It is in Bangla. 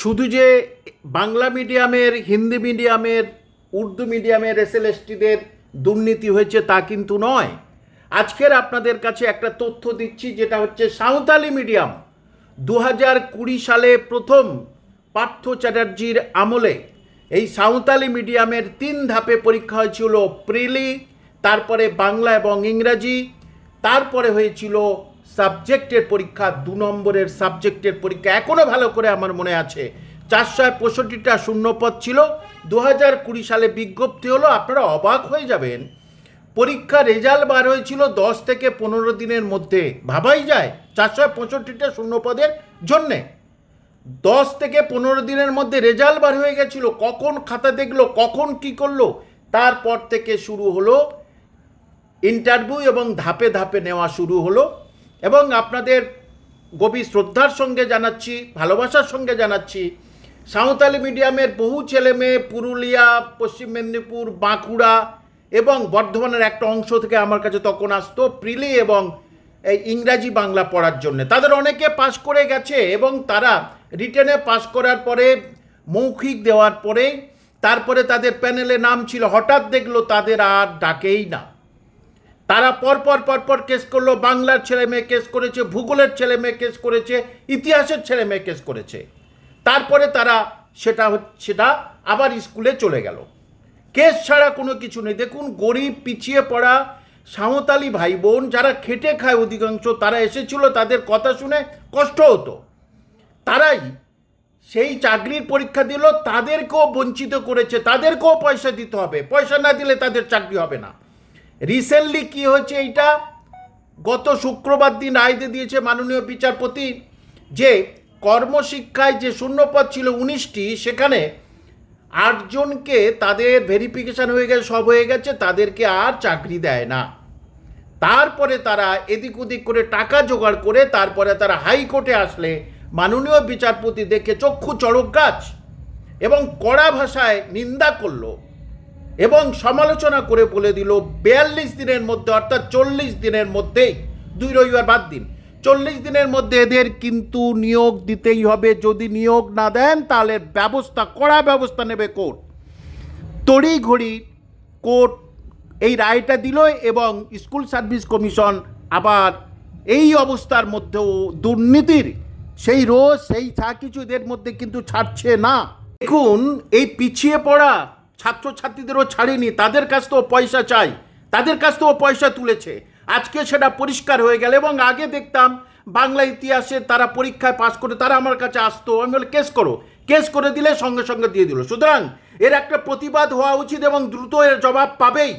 শুধু যে বাংলা মিডিয়ামের, হিন্দি মিডিয়ামের, উর্দু মিডিয়ামের এসএলএসটিদের দুর্নীতি হয়েছে তা কিন্তু নয়। আজকের আপনাদের কাছে একটা তথ্য দিচ্ছি, যেটা হচ্ছে সাঁওতালি মিডিয়াম দু হাজার কুড়ি সালে প্রথম পার্থ চ্যাটার্জির আমলে এই সাঁওতালি মিডিয়ামের তিন ধাপে পরীক্ষা হয়েছিল প্রিলি, তারপরে বাংলা এবং ইংরাজি, তারপরে হয়েছিল সাবজেক্টের পরীক্ষা, দু নম্বরের সাবজেক্টের পরীক্ষা এখনও ভালো করে আমার মনে আছে। চারশো পঁয়ষট্টিটা শূন্যপদ ছিল। দু হাজার কুড়ি সালে বিজ্ঞপ্তি হলো, আপনারা অবাক হয়ে যাবেন পরীক্ষা রেজাল্ট বার হয়েছিল দশ থেকে পনেরো দিনের মধ্যে। ভাবাই যায়, চারশো পঁয়ষট্টিটা শূন্যপদের জন্যে। দশ থেকে পনেরো দিনের মধ্যে রেজাল্ট বার হয়ে গেছিল, কখন খাতা দেখল, কখন কি করল, তারপর থেকে শুরু হলো ইন্টারভিউ এবং ধাপে ধাপে নেওয়া শুরু হলো। এবং আপনাদের গভীর শ্রদ্ধার সঙ্গে জানাচ্ছি, ভালোবাসার সঙ্গে জানাচ্ছি, সাঁওতালি মিডিয়ামের বহু ছেলে মেয়ে পুরুলিয়া, পশ্চিম মেদিনীপুর, বাঁকুড়া এবং বর্ধমানের একটা অংশ থেকে আমার কাছে তখন আসতো, প্রিলি এবং এই ইংরাজি বাংলা পড়ার জন্য। তাদের অনেকে পাশ করে গেছে এবং তারা রিটেনে পাশ করার পরে, মৌখিক দেওয়ার পরে, তারপরে তাদের প্যানেলে নাম ছিল, হঠাৎ দেখল তাদের আর ডাকেই না। তারা পরপর পরপর কেস করল, বাংলার ছেলে মেয়ে কেস করেছে, ভূগোলের ছেলে মেয়ে কেস করেছে, ইতিহাসের ছেলে মেয়ে কেস করেছে। তারপরে তারা সেটা সেটা আবার স্কুলে চলে গেল। কেস ছাড়া কোনো কিছু নেই। দেখুন, গরিব, পিছিয়ে পড়া, সাঁওতালি ভাই বোন যারা খেটে খায় অধিকাংশ, তারা এসেছিল, তাদের কথা শুনে কষ্ট হতো। তারাই সেই চাকরির পরীক্ষা দিল, তাদেরকেও বঞ্চিত করেছে, তাদেরকেও পয়সা দিতে হবে। পয়সা না দিলে তাদের চাকরি হবে না। রিসেন্টলি কি হয়েছে এইটা? গত শুক্রবার দিন রায় দিয়েছে মাননীয় বিচারপতি যে কর্মশিক্ষায় যে শূন্যপদ ছিল উনিশটি, সেখানে আটজনকে তাদের ভেরিফিকেশন হয়ে গেছে, সব হয়ে গেছে, তাদেরকে আর চাকরি দেয় না। তারপরে তারা এদিক ওদিক করে টাকা জোগাড় করে তারপরে তারা হাইকোর্টে আসলে মাননীয় বিচারপতি দেখে চক্ষু চড়ক গাছ এবং কড়া ভাষায় নিন্দা করল। এবং সমালোচনা করে বলে দিল, বিয়াল্লিশ দিনের মধ্যে অর্থাৎ চল্লিশ দিনের মধ্যেই দুই রবিবার বাদ দিন, চল্লিশ দিনের মধ্যে এদের কিন্তু নিয়োগ দিতেই হবে, যদি নিয়োগ না দেন তাহলে ব্যবস্থা, কড়া ব্যবস্থা নেবে কোর্ট। তড়িঘড়ি কোর্ট এই রায়টা দিল এবং স্কুল সার্ভিস কমিশন আবার এই অবস্থার মধ্যেও দুর্নীতির, সেই রোজ, সেই যা কিছু এদের মধ্যে কিন্তু ছাড়ছে না। দেখুন, এই পিছিয়ে পড়া ছাত্রছাত্রীদেরও ছাড়েনি, তাদের কাছ থেকেও পয়সা চাই, তাদের কাছ থেকেও পয়সা তুলেছে। আজকে সেটা পরিষ্কার হয়ে গেল এবং আগে দেখতাম বাংলা ইতিহাসে তারা পরীক্ষায় পাস করে তারা আমার কাছে আসতো। আমি বলে, কেস করো। কেস করে দিলে সঙ্গে সঙ্গে দিয়ে দিল। সুতরাং এর একটা প্রতিবাদ হওয়া উচিত এবং দ্রুত এর জবাব পাবেই।